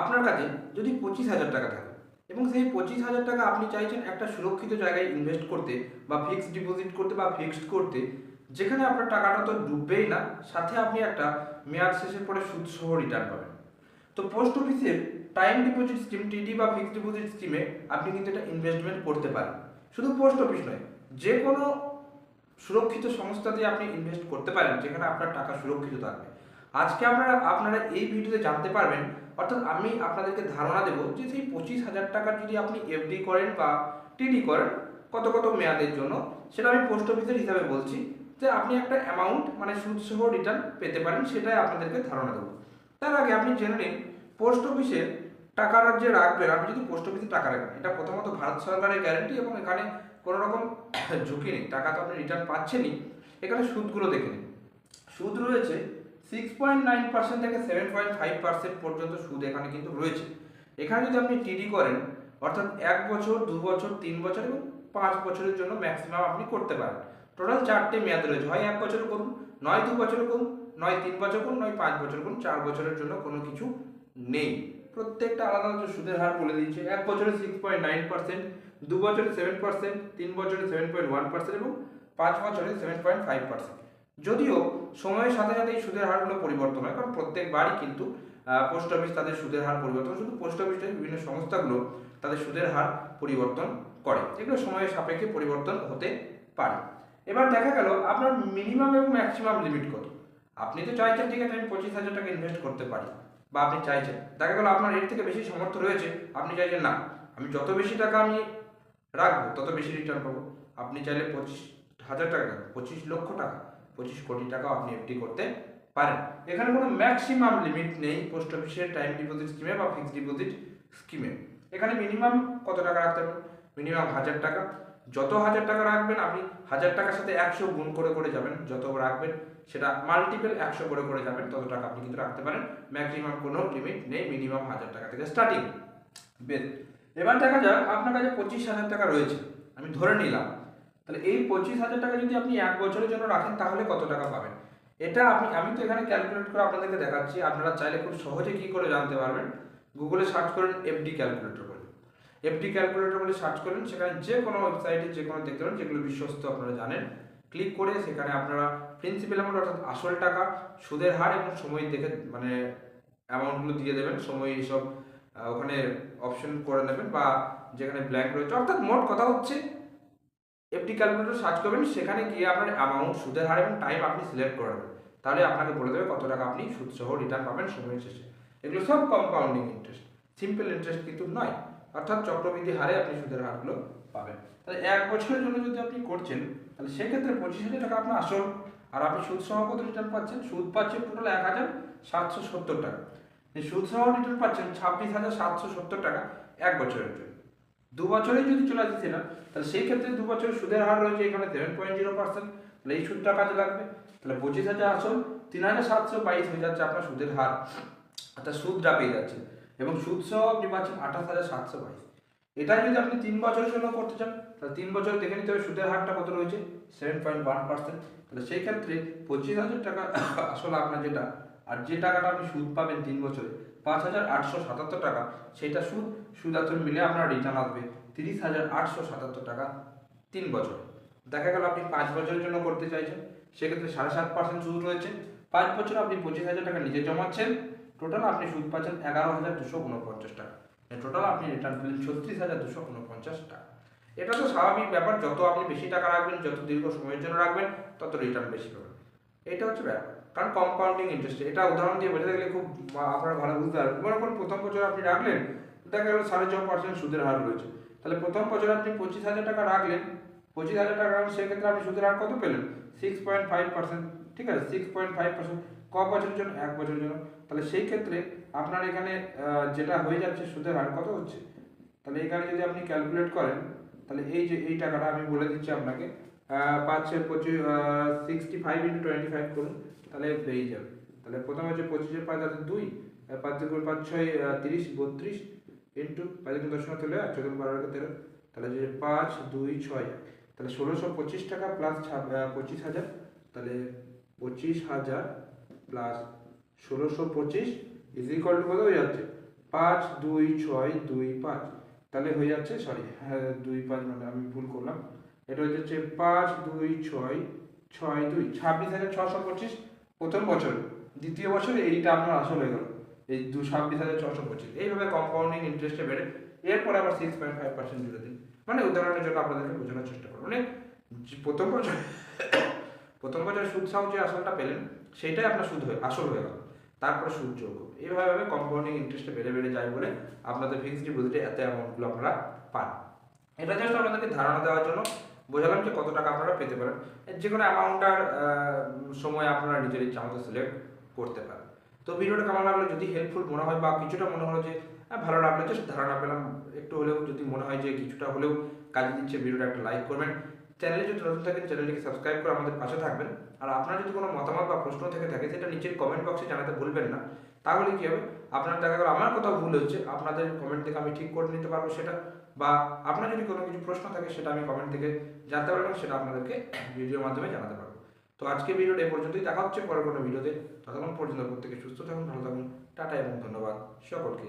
আপনার কাছে যদি পঁচিশ হাজার টাকা থাকে এবং সেই পঁচিশ হাজার টাকা আপনি চাইছেন একটা সুরক্ষিত জায়গায় ইনভেস্ট করতে বা ফিক্সড ডিপোজিট করতে বা ফিক্সড করতে, যেখানে আপনার টাকাটা তো ডুববেই না, সাথে আপনি একটা মেয়াদ শেষের পরে সুদ সহ রিটার্ন পাবেন। তো পোস্ট অফিসের টাইম ডিপোজিট স্কিম টিডি বা ফিক্সড ডিপোজিট স্কিমে আপনি কিন্তু এটা ইনভেস্টমেন্ট করতে পারেন। শুধু পোস্ট অফিস নয়, যে কোনো সুরক্ষিত সংস্থাতে আপনি ইনভেস্ট করতে পারেন, যেখানে আপনার টাকা সুরক্ষিত থাকবে। আজকে আপনারা আপনারা এই ভিডিওতে জানতে পারবেন অর্থাৎ আমি আপনাদেরকে ধারণা দেবো যে সেই পঁচিশ হাজার টাকার যদি আপনি এফডি করেন বা টিডি করেন, কত কত মেয়াদের জন্য, সেটা আমি পোস্ট অফিসের হিসাবে বলছি যে আপনি একটা অ্যামাউন্ট মানে সুদ সহ রিটার্ন পেতে পারেন, সেটাই আপনাদেরকে ধারণা দেবো। তার আগে আপনি জেনে নিন পোস্ট অফিসে টাকা যে রাখবেন, আপনি যদি পোস্ট অফিসে টাকা রাখেন, এটা প্রথমত ভারত সরকারের গ্যারেন্টি এবং এখানে কোনো রকম ঝুঁকি নেই, টাকা তো আপনি রিটার্ন পাচ্ছেনই, এখানে সুদগুলো দেখে নিন। সুদ রয়েছে সিক্স পয়েন্ট নাইন পার্সেন্ট থেকে সেভেন পয়েন্ট ফাইভ পার্সেন্ট পর্যন্ত সুদ এখানে কিন্তু রয়েছে। এখানে যদি আপনি টিডি করেন, অর্থাৎ এক বছর, দু বছর, তিন বছর এবং পাঁচ বছরের জন্য ম্যাক্সিমাম আপনি করতে পারেন। টোটাল চারটে মেয়াদ রয়েছে। হয় এক বছর করুন, নয় দু বছর করুন, নয় তিন বছর করুন, নয় পাঁচ বছর করুন, চার বছরের জন্য কোনো কিছু নেই। প্রত্যেকটা আলাদা আলাদা সুদের হার বলে দিচ্ছে এক বছরে সিক্স পয়েন্ট নাইন পার্সেন্ট দু বছরে সেভেন পার্সেন্ট তিন বছরে সেভেন পয়েন্ট ওয়ান পার্সেন্ট এবং পাঁচ বছরে সেভেন পয়েন্ট ফাইভ পার্সেন্ট যদিও সময়ের সাথে সাথে এই সুদের হারগুলো পরিবর্তন হয়, কারণ প্রত্যেকবারই কিন্তু পোস্ট অফিস তাদের সুদের হার পরিবর্তন শুধু পোস্ট অফিস বিভিন্ন সংস্থাগুলো তাদের সুদের হার পরিবর্তন করে। এগুলো সময়ের সাপেক্ষে পরিবর্তন হতে পারে। এবার দেখা গেল, আপনার মিনিমাম এবং ম্যাক্সিমাম লিমিট কত? আপনি তো চাইছেন, ঠিক আছে, আমি পঁচিশ হাজার টাকা ইনভেস্ট করতে পারি, বা আপনি চাইছেন। দেখা গেল, আপনার এর থেকে বেশি সামর্থ্য রয়েছে, আপনি চাইছেন না। আমি যত বেশি টাকা আমি রাখব, তত বেশি রিটার্ন পাবো। আপনি চাইলে পঁচিশ হাজার টাকা পঁচিশ লক্ষ টাকা। পঁচিশ কোটি টাকাও আপনি এফডি করতে পারেন। এখানে কোনো ম্যাক্সিমাম লিমিট নেই পোস্ট অফিসের টাইম ডিপোজিট স্কিমে বা ফিক্সড ডিপোজিট স্কিমে এখানে মিনিমাম কত টাকা রাখতে পারবেন মিনিমাম হাজার টাকা। যত হাজার টাকা রাখবেন, আপনি হাজার টাকার সাথে একশো গুণ করে করে যাবেন। যত রাখবেন, সেটা মাল্টিপল একশো করে করে যাবেন, তত টাকা আপনি কিন্তু রাখতে পারেন। ম্যাক্সিমাম কোনো লিমিট নেই মিনিমাম হাজার টাকা থেকে স্টার্টিং বেশ, এবার দেখা যাক আপনার কাছে পঁচিশ হাজার টাকা রয়েছে। আমি ধরে নিলাম তাহলে এই পঁচিশ হাজার টাকা যদি আপনি এক বছরের জন্য রাখেন, তাহলে কত টাকা পাবেন? এটা আপনি আমি তো এখানে ক্যালকুলেট করে আপনাদেরকে দেখাচ্ছি। আপনারা চাইলে খুব সহজে কি করে জানতে পারবেন? গুগলে সার্চ করেন এফডি ক্যালকুলেটর বলে। এফডি ক্যালকুলেটর বলে সার্চ করেন, সেখানে যে কোনো ওয়েবসাইটে যে কোনো দেখতে পারেন, যেগুলো বিশ্বস্ত আপনারা জানেন। ক্লিক করে সেখানে আপনারা প্রিন্সিপাল অ্যামাউন্ট অর্থাৎ আসল টাকা, সুদের হার এবং সময় দেখে মানে অ্যামাউন্টগুলো দিয়ে দেবেন। সময় এইসব ওখানে অপশন করে নেবেন বা যেখানে ব্ল্যাঙ্ক রয়েছে। অর্থাৎ মোট কথা হচ্ছে এফডি ক্যালকুলেটর সার্চ করবেন, সেখানে গিয়ে আপনার অ্যামাউন্ট সুদের হার এবং টাইম আপনি সিলেক্ট করে নেবেন। তাহলে আপনাকে বলে দেবে কত টাকা আপনি সুদ সহ রিটার্ন পাবেন সময়ের শেষে এগুলো সব কম্পাউন্ডিং ইন্টারেস্ট সিম্পল ইন্টারেস্ট কিন্তু নয়, অর্থাৎ চক্রবৃদ্ধি হারে আপনি সুদের হারগুলো পাবেন। তাহলে এক বছরের জন্য যদি আপনি করছেন, তাহলে সেক্ষেত্রে পঁচিশ হাজার টাকা আপনার আসল। আর আপনি সুদ সহ কত রিটার্ন পাচ্ছেন? সুদ পাচ্ছেন টোটাল এক হাজার সাতশো সত্তর টাকা। সুদ সহ রিটার্ন পাচ্ছেন ছাব্বিশ হাজার সাতশো সত্তর টাকা এক বছরের জন্য। দু বছরে যদি চলে আসছে না তাহলে সেই ক্ষেত্রে দু বছরের সুদের হার রয়েছে এখানে সেভেন পয়েন্ট জিরো পার্সেন্ট তাহলে এই সুদটা কাজে লাগবে। তাহলে পঁচিশ হাজার আসল, তিন হাজার সাতশো বাইশ হয়ে যাচ্ছে আপনার সুদের হার। অর্থাৎ সুদটা পেয়ে যাচ্ছে। এবং সুদ সহ আপনি পাচ্ছেন আঠাশ হাজার সাতশো বাইশ। এটা যদি আপনি তিন বছরের জন্য করতে চান, তাহলে তিন বছর দেখে নিতে হবে সুদের হারটা কত রয়েছে। সেভেন পয়েন্ট ওয়ান পার্সেন্ট তাহলে সেই ক্ষেত্রে পঁচিশ হাজার টাকা আসলে আপনার যেটা আর যে টাকাটা আপনি সুদ পাবেন তিন বছরে, পাঁচ হাজার আটশো সাতাত্তর টাকা, সেটা সুদ সুদ আসল মিলে আপনার রিটার্ন আসবে তিরিশ হাজার আটশো সাতাত্তর টাকা তিন বছর। দেখা গেল আপনি পাঁচ বছরের জন্য করতে চাইছেন, সেক্ষেত্রে সাড়ে সাত পার্সেন্ট সুদ রয়েছে। পাঁচ বছর আপনি পঁচিশ হাজার টাকা নিজে জমাচ্ছেন টোটাল আপনি সুদ পাচ্ছেন এগারো হাজার দুশো উনপঞ্চাশ টাকা। টোটাল আপনি রিটার্ন পেলেন ছত্রিশ হাজার দুশো উনপঞ্চাশ টাকা। এটা তো স্বাভাবিক ব্যাপার, যত আপনি বেশি টাকা রাখবেন, যত দীর্ঘ সময়ের জন্য রাখবেন, তত রিটার্ন বেশি পাবেন। এটা হচ্ছে ব্যাপার। কারণ কম্পাউন্ডিং ইন্টারেস্ট এটা উদাহরণ দিয়ে বোঝাতে গেলে খুব আপনারা ভালো বুঝতে পারবেন। মনে করুন প্রথম বছর আপনি রাখলেন, দেখা গেল সাড়ে ছ পার্সেন্ট সুদের হার রয়েছে। তাহলে প্রথম বছর আপনি পঁচিশ হাজার টাকা রাখলেন, পঁচিশ হাজার টাকা রাখলেন সেক্ষেত্রে আপনি সুদের হার কত পেলেন? সিক্স পয়েন্ট ফাইভ পার্সেন্ট ঠিক আছে? সিক্স পয়েন্ট ফাইভ পার্সেন্ট ক বছরের জন্য? এক বছরের জন্য। তাহলে সেই ক্ষেত্রে আপনার এখানে যেটা হয়ে যাচ্ছে সুদের হার কত হচ্ছে? তাহলে এখানে যদি আপনি ক্যালকুলেট করেন, তাহলে এই যে, এই টাকাটা আমি বলে দিচ্ছি আপনাকে পাঁচ ছয় পঁচিশ sixty five into twenty five করুন, তাহলে পেয়ে যাবে। তাহলে প্রথম হচ্ছে পঁচিশের পাঁচ আছে দুই পাঁচ দুগুণ পাঁচ ছয় তিরিশ, বত্রিশ ইন্টু পাঁচ দুগুণ দশ নয় তাহলে চোদ্দ বারো তেরো, তাহলে যে পাঁচ, দুই, ছয়, তাহলে ষোলোশো পঁচিশ টাকা প্লাস পঁচিশ হাজার, তাহলে পঁচিশ হাজার প্লাস ষোলোশো পঁচিশ ইজ ইকুয়াল টু কত হয়ে যাচ্ছে? পাঁচ, দুই, ছয়, দুই, পাঁচ, তাহলে হয়ে যাচ্ছে সরি হ্যাঁ দুই, পাঁচ মানে আমি ভুল করলাম। এটা হচ্ছে পাঁচ, দুই, ছয় ছয়, দুই, ছাব্বিশ হাজার ছশো পঁচিশ প্রথম বছর। দ্বিতীয় বছরে এইটা আপনার আসল হয়ে গেল। এই দু, ছাব্বিশ হাজার ছশো পঁচিশ। এইভাবে কম্পাউন্ডিং ইন্টারেস্টে বেড়ে, এরপরে আবার সিক্স পয়েন্ট ফাইভ পার্সেন্ট জুড়ে দিন। মানে উদাহরণের জন্য আপনাদেরকে বোঝানোর চেষ্টা করুন মানে প্রথম বছর প্রথম বছর সুদ সহ যে আসলটা পেলেন, সেটাই আপনার সুদ হয়ে, আসল হয়ে গেল। তারপরে সুদ যোগ। এইভাবে কম্পাউন্ডিং ইন্টারেস্টে বেড়ে বেড়ে যায় বলে আপনাদের ফিক্সড ডিপোজিটে এত অ্যামাউন্টগুলো আপনারা পান। এটা জাস্ট আপনাদেরকে ধারণা দেওয়ার জন্য বোঝালাম যে কত টাকা আপনারা পেতে পারেন। যে কোনো অ্যামাউন্টটার সময় আপনারা নিজের ইচ্ছা মতো সিলেক্ট করতে পারেন। তো ভিডিওটা কেমন লাগল যদি হেল্পফুল মনে হয় বা কিছুটা মনে হলো যে হ্যাঁ, ভালো লাগল জাস্ট ধারণা পেলাম একটু হলেও যদি মনে হয় যে কিছুটা হলেও কাজে দিচ্ছে ভিডিওটা একটা লাইক করবেন। চ্যানেলে যদি নতুন থাকেন চ্যানেলটিকে সাবস্ক্রাইব করে আমাদের পাশে থাকবেন। আর আপনার যদি কোনো মতামত বা প্রশ্ন থেকে থাকে সেটা নিচের কমেন্ট বক্সে জানাতে ভুলবেন না। তাহলে কী হবে? আপনার দেখা গেল আমার কোথাও ভুল হচ্ছে আপনাদের কমেন্ট থেকে আমি ঠিক করে নিতে পারব সেটা। বা আপনার যদি কোনো কিছু প্রশ্ন থাকে, সেটা আমি কমেন্ট থেকে জানতে পারবেন সেটা আপনাদেরকে ভিডিওর মাধ্যমে জানাতে পারব। তো আজকে ভিডিওটা এই পর্যন্তই। দেখা হচ্ছে পরের কোনো ভিডিওতে ততক্ষণ পর্যন্ত প্রত্যেকে সুস্থ থাকুন, ভালো থাকুন। টাটা এবং ধন্যবাদ সকলকে।